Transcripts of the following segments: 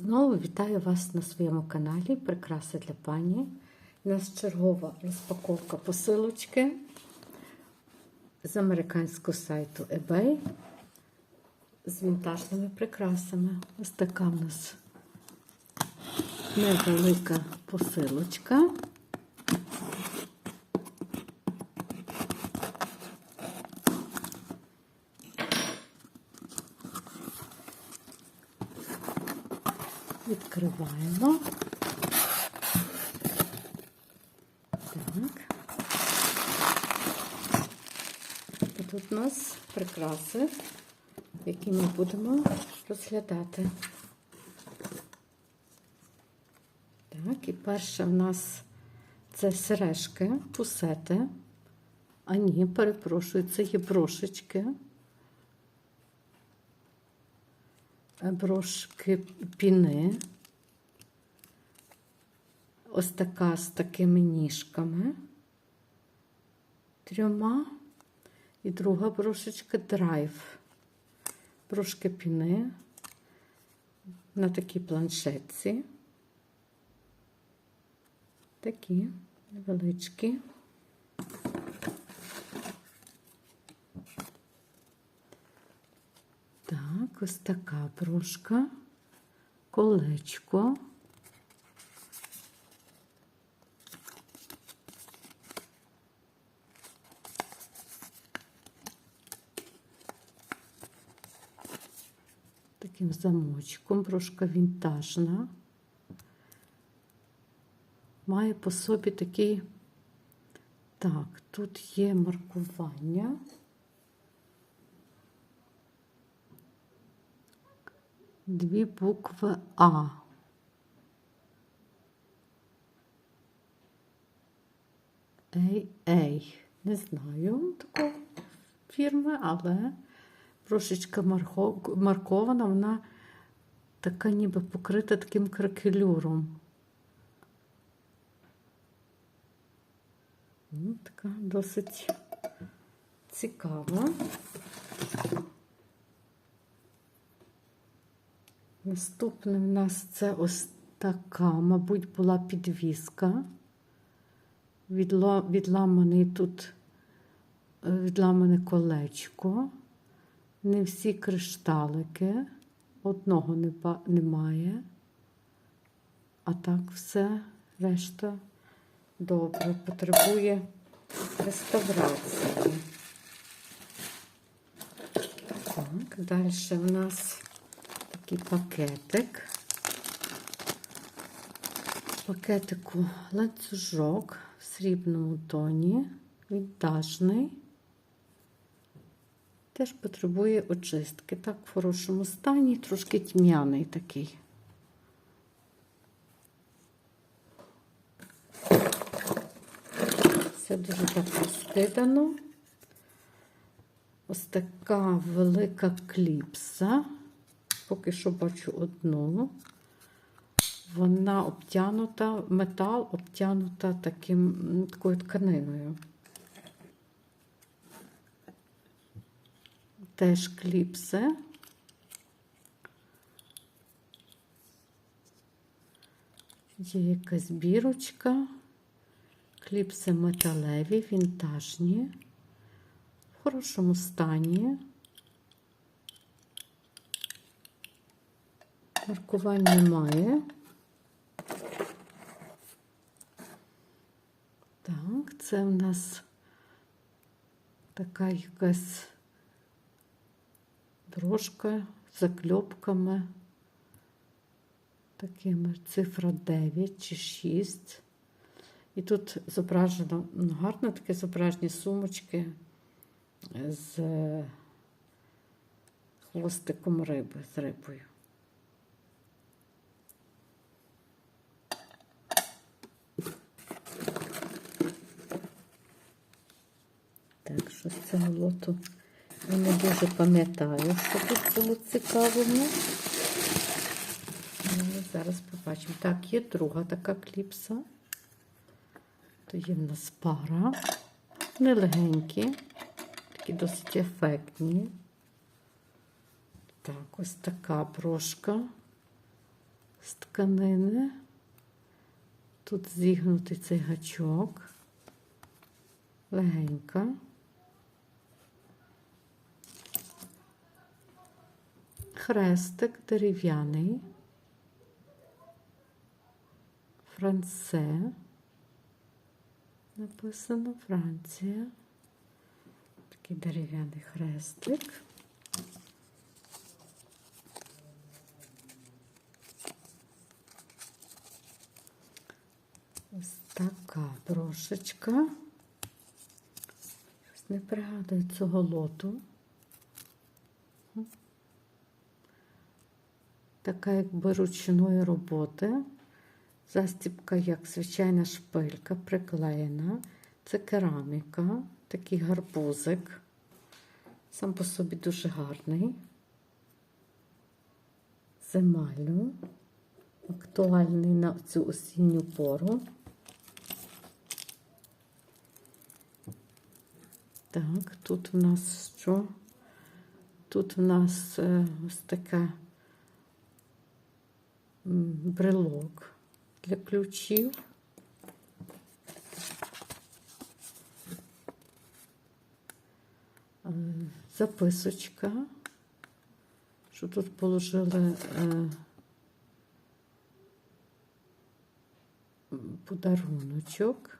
Знову вітаю вас на своєму каналі Прикраси для пані. У нас чергова розпаковка посилочки з американського сайту eBay з вінтажними прикрасами. Ось така в нас невелика посилочка. Відкриваємо. Так. І тут у нас прикраси, які ми будемо розглядати. Так, і перше в нас це сережки, пусети. А ні, перепрошую, це є брошечки. Брошки піни. Ось така з такими ніжками трьома. І друга брошечка драйв. Брошки піни на такій планшетці. Такі невеличкі. Так, ось така брошка, колечко. Таким замочком, брошка вінтажна. Має по собі такий, так, тут є маркування. Дві букви А. Ей, ей. Не знаю такої фірми, але трошечка маркована, вона така ніби покрита таким кракелюром. Ну, така досить цікава. Наступне в нас це ось така, мабуть, була підвіска. Відламаний тут е, відламане колечко. Не всі кришталики, одного немає. А так все, решта добре, потребує реставрації. Так, далі в нас такий пакетик. Пакетику ланцюжок в срібному тоні, вінтажний. Теж потребує очистки. Так, в хорошому стані, трошки тьмяний такий. Все дуже так розкидано. Ось така велика кліпса поки що бачу одну. Вона обтянута, метал обтянута таким, такою тканиною. Теж кліпси. Є якась бірочка, кліпси металеві, вінтажні, в хорошому стані. Маркувань немає. Так, це в нас така якась дрожка з закльопками. Такими цифра 9 чи 6. І тут зображено ну, гарно таке зображені сумочки з хвостиком риби, з рибою. Так, що з цього лоту я не дуже пам'ятаю, що тут було цікавого. Ну, зараз побачимо. Так, є друга така кліпса. То є в нас пара. Нелегенькі, такі досить ефектні. Так, ось така брошка з тканини. Тут зігнутий цей гачок. Легенька. Хрестик дерев'яний. Франце. Написано Франція. Такий дерев'яний хрестик. Ось така брошечка. Не пригадую цього лоту. Така якби ручної роботи. Застібка, як звичайна шпилька, приклеєна. Це кераміка, такий гарбузик. Сам по собі дуже гарний. З емалю. Актуальний на цю осінню пору. Так, тут у нас що? Тут у нас е, ось така брелок для ключів. Е, Записочка, що тут положили е, подаруночок.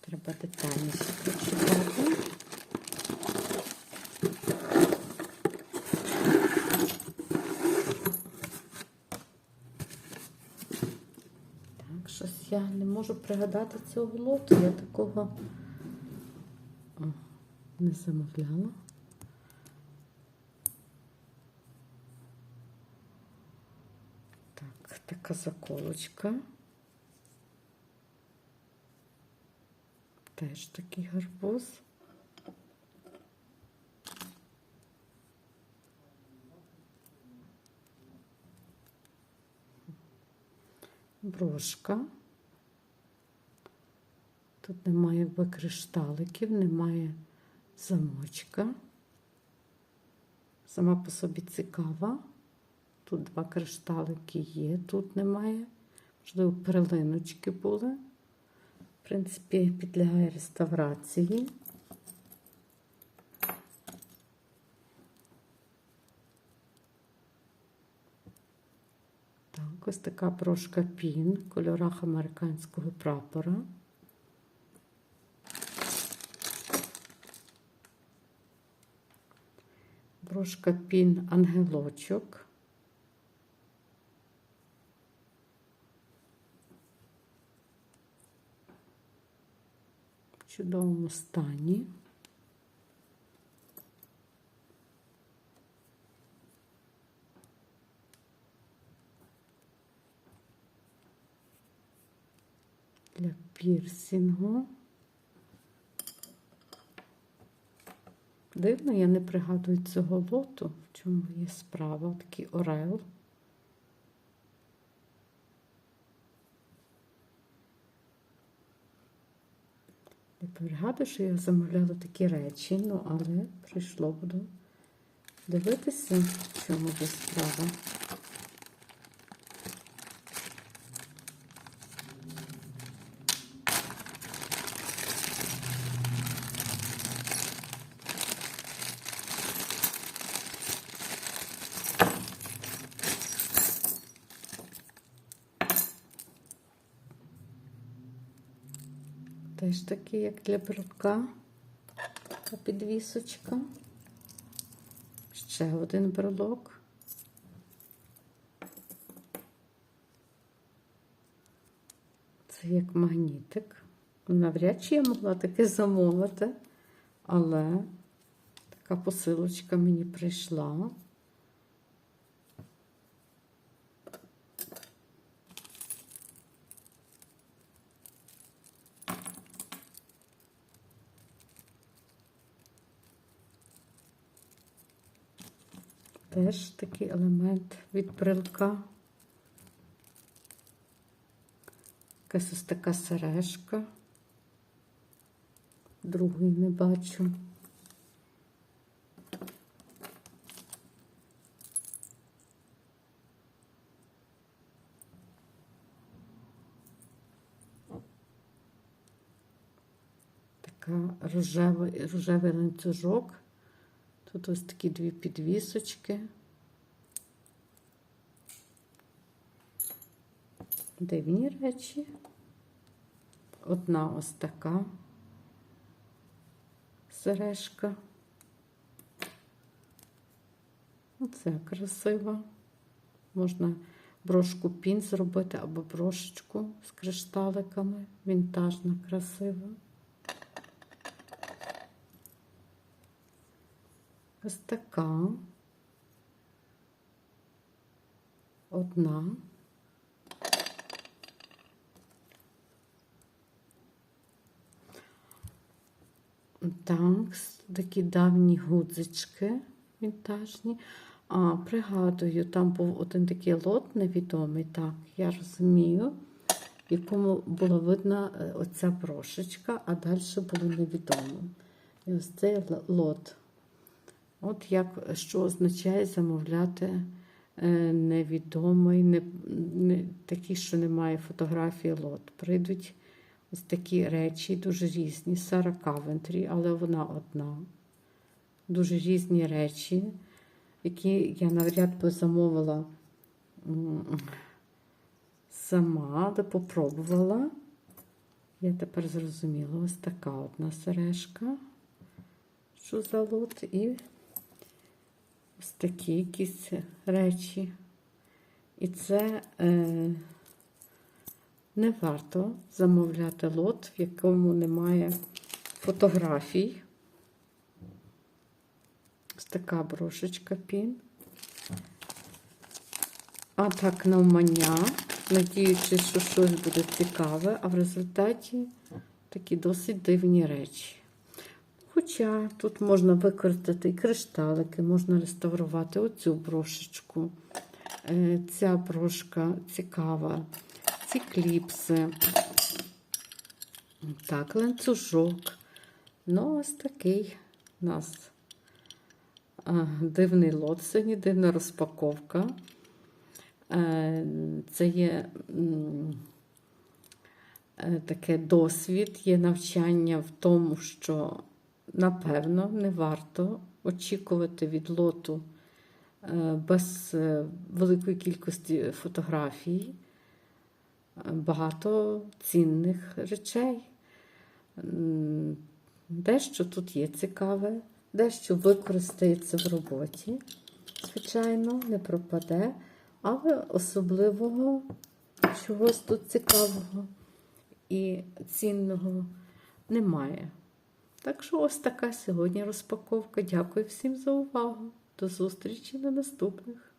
Треба детальніше прочитати. Так, щось я не можу пригадати цього лоту. Я такого О, не замовляла. Так, така заколочка. Теж такий гарбуз. Брошка. Тут немає якби кришталиків, немає замочка. Сама по собі цікава. Тут два кришталики є, тут немає. Можливо, перлиночки були. В принципі, підлягає реставрації. Так, ось така брошка пін в кольорах американського прапора. Брошка пін ангелочок. В чудовому стані. Для пірсінгу. Дивно, я не пригадую цього лоту, в чому є справа, такий орел. Не пригадую, що я замовляла такі речі, ну але прийшло, буду дивитися, в чому є справа. Теж такий, як для брелка. Така підвісочка. Ще один брелок. Це як магнітик. Навряд чи я могла таке замовити, але така посилочка мені прийшла. теж такий елемент від брелка. Якась ось така сережка. другий не бачу. Така рожевий, рожевий ланцюжок. Тут ось такі дві підвісочки. Дивні речі. Одна ось така сережка. Оце красиво. Можна брошку пін зробити або брошечку з кришталиками. Вінтажна, красива. Ось така. Одна. Так, такі давні гудзички вінтажні. А, пригадую, там був один такий лот невідомий, так, я розумію, в якому було видно е, оця брошечка, а далі було невідомо. І ось цей лот. От як, що означає замовляти е, невідомий, не, не, такий, що немає фотографії лот. Прийдуть ось такі речі, дуже різні. Сара Кавентрі, але вона одна. Дуже різні речі, які я навряд би замовила сама, би попробувала. Я тепер зрозуміла, ось така одна сережка. Що за лот? І ось такі якісь речі. І це е, не варто замовляти лот, в якому немає фотографій. Ось така брошечка пін. А так навмання, надіючись, що щось буде цікаве, а в результаті такі досить дивні речі. Хоча тут можна використати і кришталики, можна реставрувати оцю брошечку. Е, Ця брошка цікава, ці кліпси. Так, ланцюжок. Ну, ось такий у нас дивний лот сьогодні, дивна розпаковка. Е, Це є е, таке досвід, є навчання в тому, що напевно не варто очікувати від лоту е, без е, великої кількості фотографій е, багато цінних речей. Дещо тут є цікаве, дещо використається в роботі, звичайно, не пропаде, але особливого чогось тут цікавого і цінного немає. Так що ось така сьогодні розпаковка. Дякую всім за увагу. До зустрічі на наступних.